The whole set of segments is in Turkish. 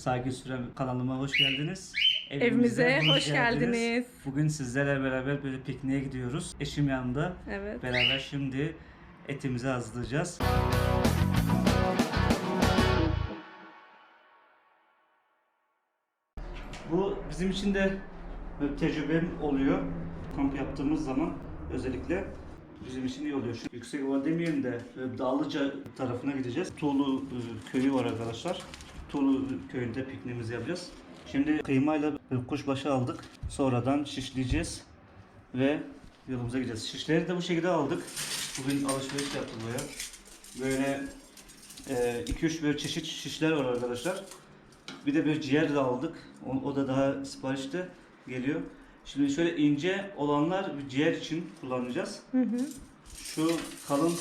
Saygı Süren kanalıma hoş geldiniz. Evimize hoş geldiniz. Bugün sizlerle beraber böyle pikniğe gidiyoruz. Eşim yanında. Evet. Beraber şimdi etimizi hazırlayacağız. Bu bizim için de böyle tecrübem oluyor. Kamp yaptığımız zaman özellikle bizim için iyi oluyor. Şu yüksek ova demeyelim de Dağlıca tarafına gideceğiz. Tuğlu e, köyü var arkadaşlar. Tuğlu köyünde pikniğimizi yapacağız. Şimdi kıymayla kuşbaşı aldık. Sonradan şişleyeceğiz ve yolumuza gideceğiz. Şişleri de bu şekilde aldık. Bugün alışveriş yaptık buraya. Böyle 2-3 böyle çeşit şişler var arkadaşlar. Bir de bir ciğer de aldık. O, o da daha siparişte geliyor. Şimdi şöyle ince olanlar bir ciğer için kullanacağız. Hı hı. Şu kalın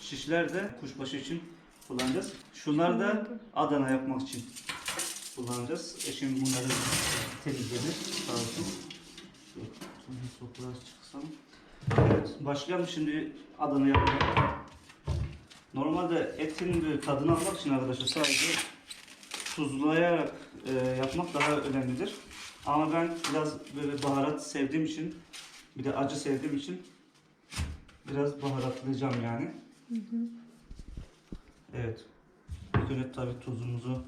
şişler de kuşbaşı için kullanacağız. Şunlar da Adana yapmak için kullanacağız. Eşim bunları temizledi. Sağ olsun. Sokağa çıksam. Evet, başlayalım şimdi Adana yapmaya. Normalde etin bir tadını almak için arkadaşlar sadece tuzlayarak e, yapmak daha önemlidir. Ama ben biraz böyle baharat sevdiğim için bir de acı sevdiğim için biraz baharatlayacağım yani. Evet. İlk önce tabii tuzumuzu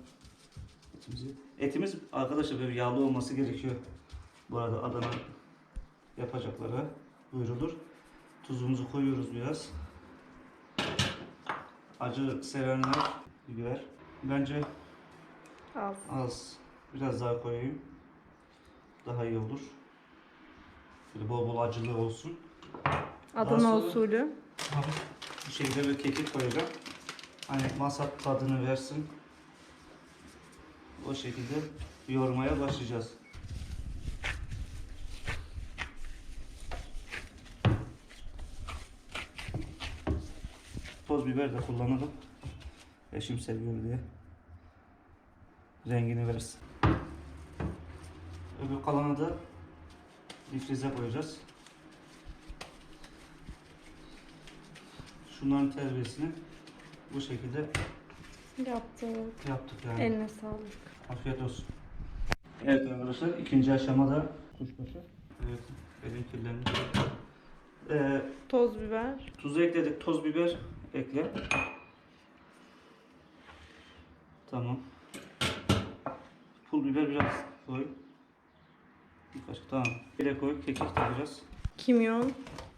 etimizi. Etimiz arkadaşlar böyle yağlı olması gerekiyor. Bu arada Adana yapacaklara buyurulur. Tuzumuzu koyuyoruz biraz. Acı sevenler biber. Bence Az. Az. Biraz daha koyayım. Daha iyi olur. Böyle bol bol acılı olsun. Adana usulü. Bu şekilde bir kekik koyacağım. Hani masat tadını versin. O şekilde yoğurmaya başlayacağız. Toz biber de kullanalım. Eşim seviyor diye. Rengini versin. Öbür kalanı da difrize koyacağız. Şunların terbiyesini bu şekilde Yaptık. yaptık yani. Eline sağlık. Afiyet olsun. Evet arkadaşlar ikinci aşamada kuşbaşı. Evet elim kirlendi. Ee, Toz biber. tuzu ekledik. Toz biber ekle. Tamam. Pul biber biraz koy. Bir kaşık tamam. Bir de koy. Kekik de biraz. Kimyon.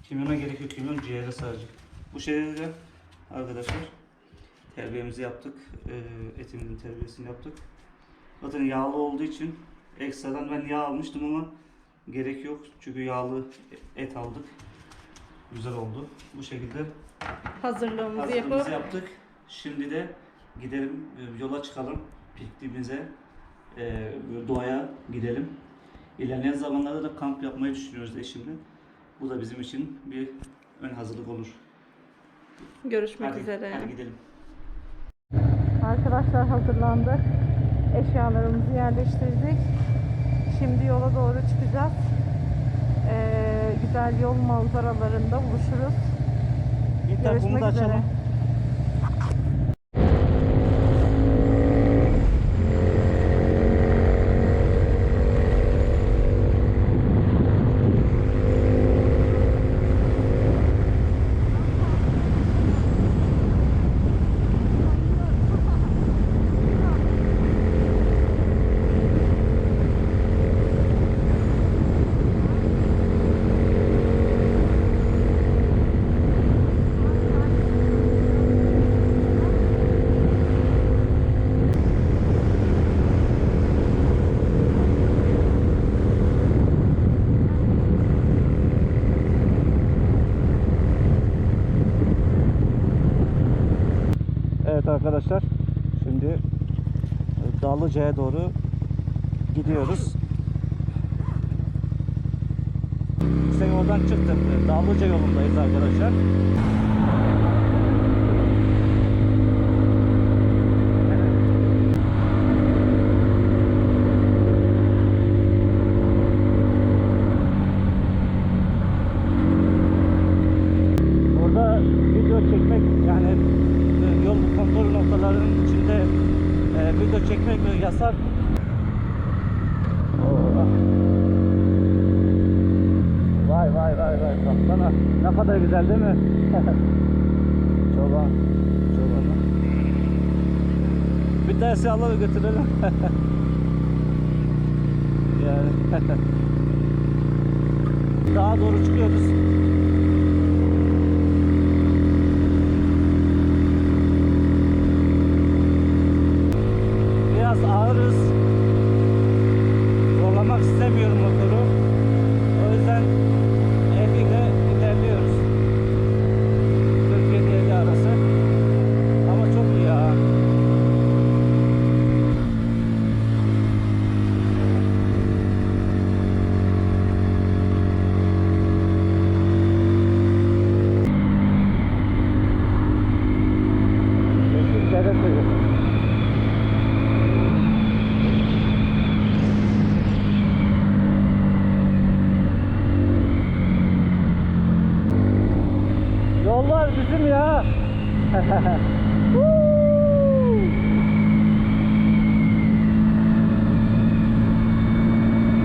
Kimyona gerek yok. Kimyon ciğere sadece. Bu şekilde arkadaşlar terbiyemizi yaptık. Ee, etimizin terbiyesini yaptık. Zaten yağlı olduğu için ekstradan ben yağ almıştım ama gerek yok. Çünkü yağlı et aldık. Güzel oldu. Bu şekilde Hazırlığımızı hazırlığımızı yapıp yaptık. Şimdi de gidelim e, yola çıkalım. Pikniğimize e, doğaya gidelim. İlerleyen zamanlarda da kamp yapmayı düşünüyoruz eşimle. Bu da bizim için bir ön hazırlık olur. görüşmek Hadi, üzere. hadi gidelim. Arkadaşlar hazırlandık. Eşyalarımızı yerleştirdik. Şimdi yola doğru çıkacağız. Ee, güzel yol manzaralarında buluşuruz. Görüşmek üzere. Evet arkadaşlar şimdi Dağlıca'ya doğru gidiyoruz. Yüksek yoldan çıktık. Dağlıca yolundayız arkadaşlar. Ne kadar güzel değil mi? çoban. Çoban. Bir tanesi alalım götürelim. yani. Daha doğru çıkıyoruz. Biraz ağırız. Yeşillere koyuyor. Yollar bizim ya.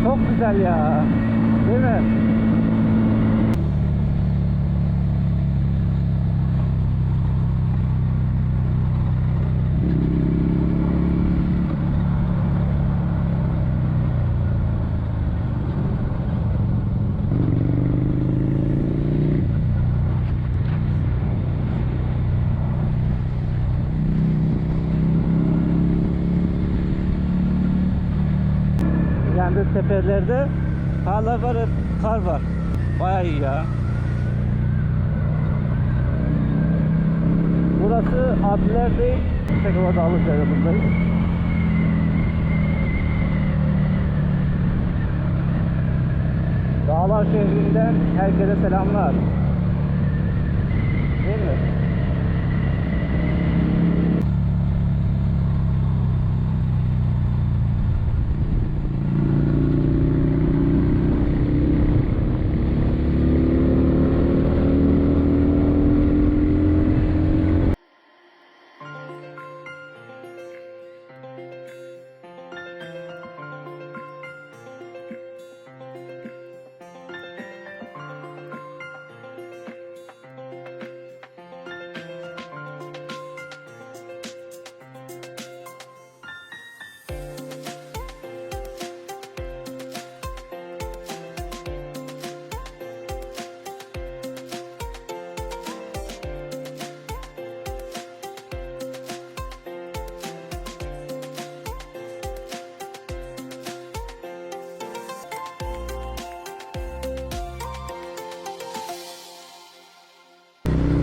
Çok güzel ya. Değil mi? Yani tepelerde hala var kar var. Bayağı iyi ya. Burası Adliler değil. Tekrarda Alıcı'da buradayız. Dağlar şehrinden herkese selamlar. Değil mi?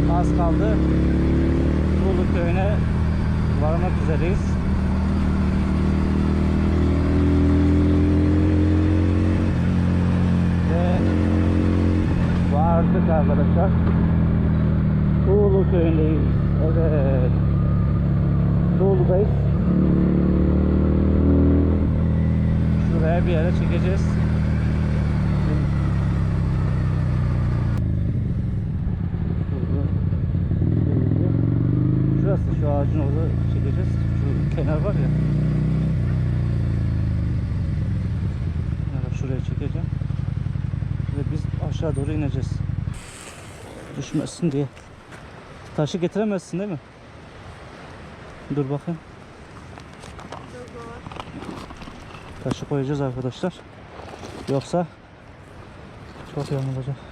Az kaldı. Bolu köyüne varmak üzereyiz. Ve vardık arkadaşlar. Tuğlu köyündeyiz. Evet. Tuğlu'dayız. Şuraya bir yere çekeceğiz. Şu ağacın orada çekeceğiz. Şu kenar var ya. Kenara şuraya çekeceğim. Ve biz aşağı doğru ineceğiz. Düşmesin diye. Taşı getiremezsin değil mi? Dur bakayım. Taşı koyacağız arkadaşlar. Yoksa çok yanılacak.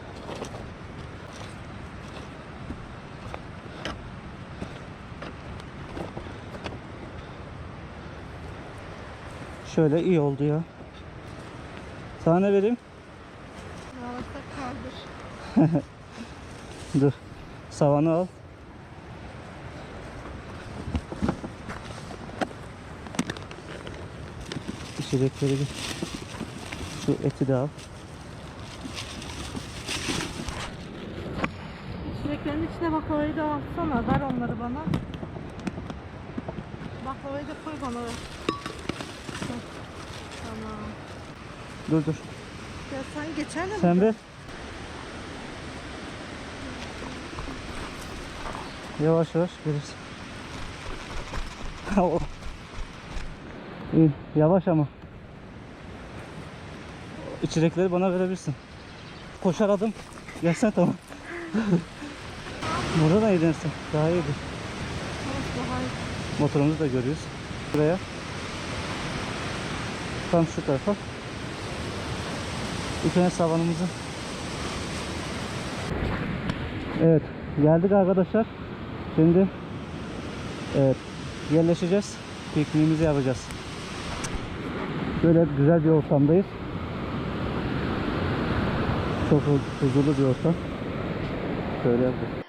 Şöyle iyi oldu ya. Sana ne vereyim? Ağırsa kaldır. Dur. Savanı al. İçecekleri bir. Şu eti de al. Çileklerin içine baklavayı da alsana. Ver onları bana. Baklavayı da koy bana. Tamam. Dur dur. Ya sen geçen de mi? Sen ver. Yavaş yavaş verirsin. O. İyi, yavaş ama. İçecekleri bana verebilirsin. Koşar adım. Gelsen tamam. Burada da. Daha iyidir. Orası daha iyi. Motorumuzu da görüyoruz. Buraya. Tam şu tarafa. Tane savanımızı. Evet. Geldik arkadaşlar. Şimdi evet, yerleşeceğiz. Pikniğimizi yapacağız. Böyle güzel bir ortamdayız. Çok hu- huzurlu bir ortam. Şöyle yaptık.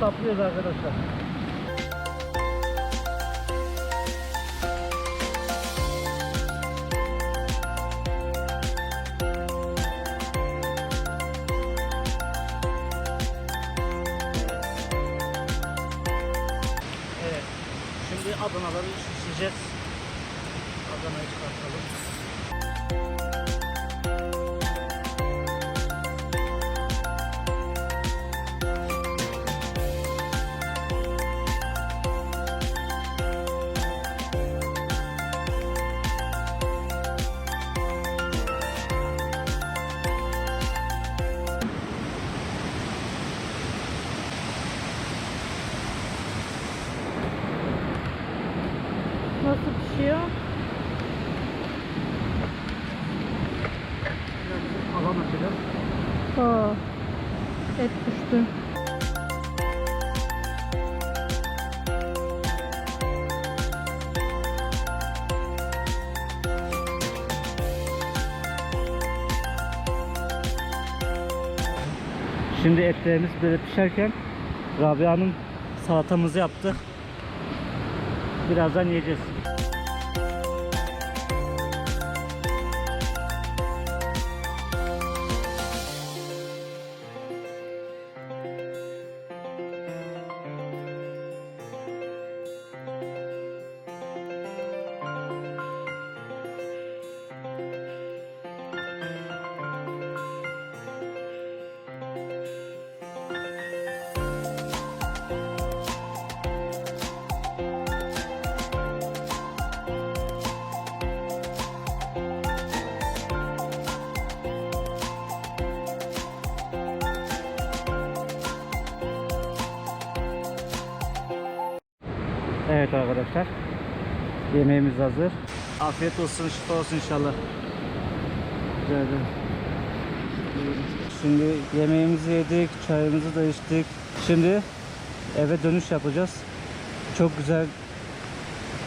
Saplıyoruz arkadaşlar. Şimdi etlerimiz böyle pişerken Rabia'nın salatamızı yaptı. Birazdan yiyeceğiz. Evet arkadaşlar. Yemeğimiz hazır. Afiyet olsun, şifa olsun inşallah. Güzel. Şimdi yemeğimizi yedik, çayımızı da içtik. Şimdi eve dönüş yapacağız. Çok güzel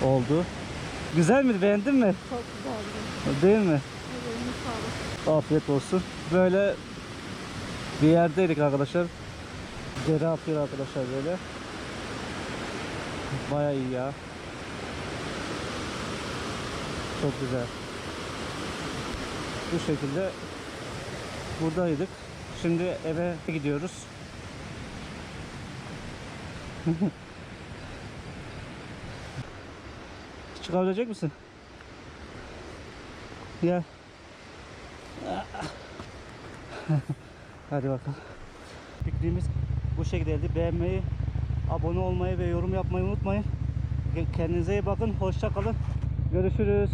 oldu. Güzel mi? Beğendin mi? Çok güzeldi. Değil mi? Sağlık. Afiyet olsun. Böyle bir yerdeydik arkadaşlar. Dere atıyor arkadaşlar böyle. Baya iyi ya. Çok güzel. Bu şekilde buradaydık. Şimdi eve gidiyoruz. Çıkabilecek misin? Gel. Hadi bakalım. Fikrimiz bu şekildeydi. Beğenmeyi, abone olmayı ve yorum yapmayı unutmayın. Kendinize iyi bakın. Hoşça kalın. Görüşürüz.